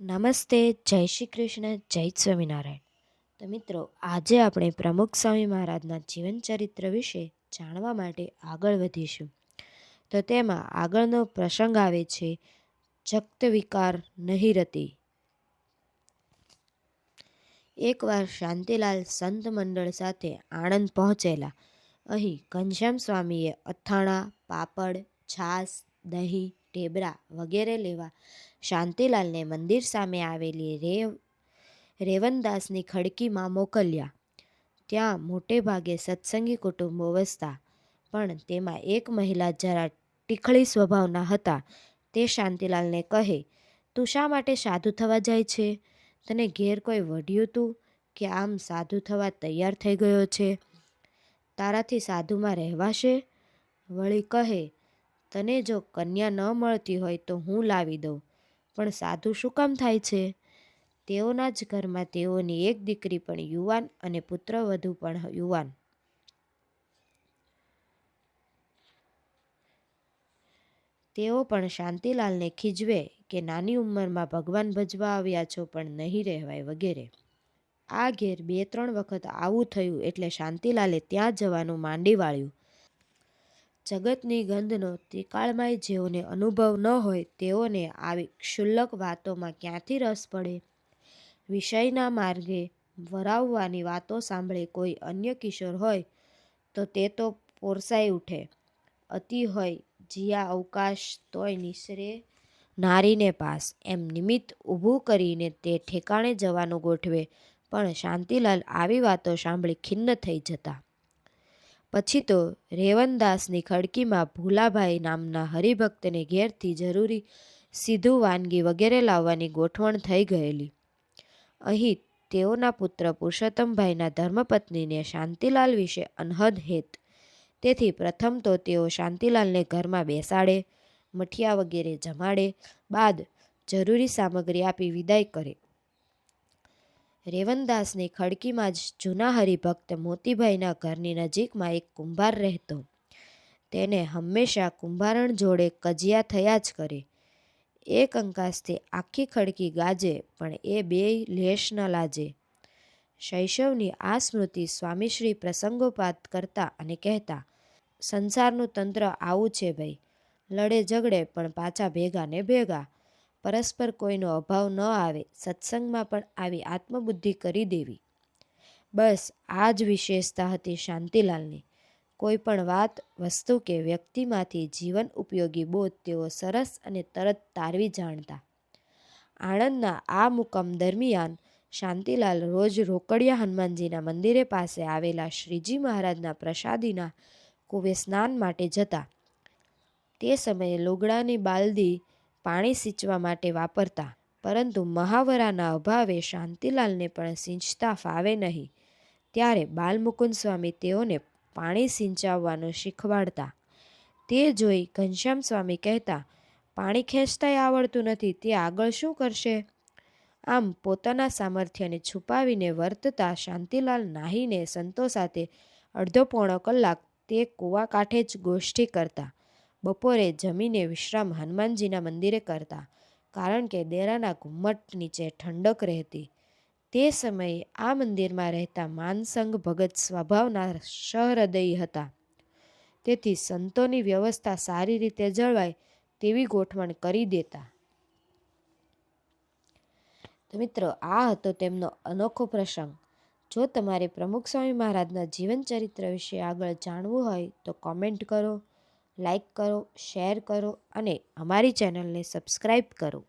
નમસ્તે, જય શ્રી કૃષ્ણ, જય સ્વામિનારાયણ. તો મિત્રો, આજે આપણે પ્રમુખ સ્વામી મહારાજના જીવન ચરિત્ર વિશે જાણવા માટે આગળ વધીશું. તો તેમાં આગળનો પ્રસંગ આવે છે જક્ત વિકાર નહિરતી એકવાર શાંતિલાલ સંત મંડળ સાથે આણંદ પહોંચેલા. અહીં ઘનશ્યામ સ્વામીએ અથાણા, પાપડ, છાશ, દહીં ઢેબરા વગેરે લેવા. શાંતિલાલને મંદિર સામે આવેલી રેવ રેવનદાસની ખડકીમાં મોકલ્યા. ત્યાં મોટે ભાગે સત્સંગી કુટુંબો વસતા, પણ તેમાં એક મહિલા જરા ટીખળી સ્વભાવના હતા. તે શાંતિલાલને કહે, તું શા માટે સાધુ થવા જાય છે? તને ઘેર કોઈ વઢ્યું તું કે આમ સાધુ થવા તૈયાર થઈ ગયો છે? તારાથી સાધુમાં રહેવાશે? વળી કહે તને જો કન્યા ન મળતી હોય તો હું લાવી દઉં. પણ સાધુ શું કામ થાય છે? તેઓના જ ઘરમાં તેઓની એક દીકરી પણ યુવાન અને પુત્રવધુ પણ યુવાન. તેઓ પણ શાંતિલાલને ખીજવે કે નાની ઉંમરમાં ભગવાન ભજવા આવ્યા છો પણ નહીં રહેવાય વગેરે. આ ઘેર બે ત્રણ વખત આવું થયું એટલે શાંતિલાલે ત્યાં જવાનું માંડી વાળ્યું. જગતની ગંધનો ત્રિકાળમાંય જેઓને અનુભવ ન હોય તેઓને આવી ક્ષુલ્લક વાતોમાં ક્યાંથી રસ પડે? વિષયના માર્ગે વરાવવાની વાતો સાંભળે કોઈ અન્ય કિશોર હોય તો તે તો પોરસાઈ ઉઠે. અતિ હોય જીયા અવકાશ તોય નિસરે નારીને પાસ. એમ નિમિત્ત ઊભું કરીને તે ઠેકાણે જવાનું ગોઠવે. પણ શાંતિલાલ આવી વાતો સાંભળી ખિન્ન થઈ જતા. પછી તો રેવનદાસની ખડકીમાં ભૂલાભાઈ નામના હરિભક્તને ઘેરથી જરૂરી સીધું વાનગી વગેરે લાવવાની ગોઠવણ થઈ ગયેલી. અહીં તેઓના પુત્ર પુરુષોત્તમભાઈના ધર્મપત્નીને શાંતિલાલ વિશે અનહદ હેત. તેથી પ્રથમ તો તેઓ શાંતિલાલને ઘરમાં બેસાડે, મઠિયા વગેરે જમાડે, બાદ જરૂરી સામગ્રી આપી વિદાય કરે. રેવનદાસની ખડકીમાં જ જૂના હરિભક્ત મોતીભાઈના ઘરની નજીકમાં એક કુંભાર રહેતો. તેને હંમેશા કુંભારણ જોડે કજિયા થયા જ કરે. એ અંકાસથી આખી ખડકી ગાજે, પણ એ બે લેશ ન લાજે. શૈશવની આ સ્મૃતિ સ્વામીશ્રી પ્રસંગોપાત કરતા અને કહેતા, સંસારનું તંત્ર આવું છે ભાઈ. લડે ઝઘડે, પણ પાછા ભેગા ને ભેગા. પરસ્પર કોઈનો અભાવ ન આવે, સત્સંગમાં પણ આવી આત્મબુદ્ધિ કરી દેવી. બસ, આ જ વિશેષતા હતી શાંતિલાલની. કોઈ પણ વાત, વસ્તુ કે વ્યક્તિમાંથી જીવન ઉપયોગી બોધ તેઓ સરસ અને તરત તારવી જાણતા. આણંદના આ મુકમ દરમિયાન શાંતિલાલ રોજ રોકડિયા હનુમાનજીના મંદિરે પાસે આવેલા શ્રીજી મહારાજના પ્રસાદીના કુવે સ્નાન માટે જતા. તે સમયે લુગડાની બાલદી પાણી સિંચવા માટે વાપરતા, પરંતુ મહાવરાના અભાવે શાંતિલાલને પણ સિંચતા ફાવે નહીં. ત્યારે બાલમુકુંદ સ્વામી તેઓને પાણી સિંચાવવાનું શીખવાડતા. તે જોઈ ઘનશ્યામ સ્વામી કહેતા, પાણી ખેંચતાય આવડતું નથી, તે આગળ શું કરશે? આમ પોતાના સામર્થ્યને છુપાવીને વર્તતા શાંતિલાલ નાહીને સંતો સાથે અડધો પોણો કલાક તે કૂવા કાંઠે જ ગોષ્ઠી કરતા. બપોરે જમીને વિશ્રામ હનુમાનજીના મંદિરે કરતા, કારણ કે દેરાના ઘુમ્મટ નીચે ઠંડક રહેતી. તે સમયે આ મંદિરમાં રહેતા માનસંગ ભગત સ્વભાવના સહૃદયી હતા. તેથી સંતોની વ્યવસ્થા સારી રીતે જળવાય તેવી ગોઠવણ કરી દેતા. તો મિત્રો, આ હતો તેમનો અનોખો પ્રસંગ. જો તમારે પ્રમુખ સ્વામી મહારાજના જીવન ચરિત્ર વિશે આગળ જાણવું હોય તો કોમેન્ટ કરો. લાઈક કરો શેર કરો અને અમારી ચેનલને સબસ્ક્રાઈબ કરો.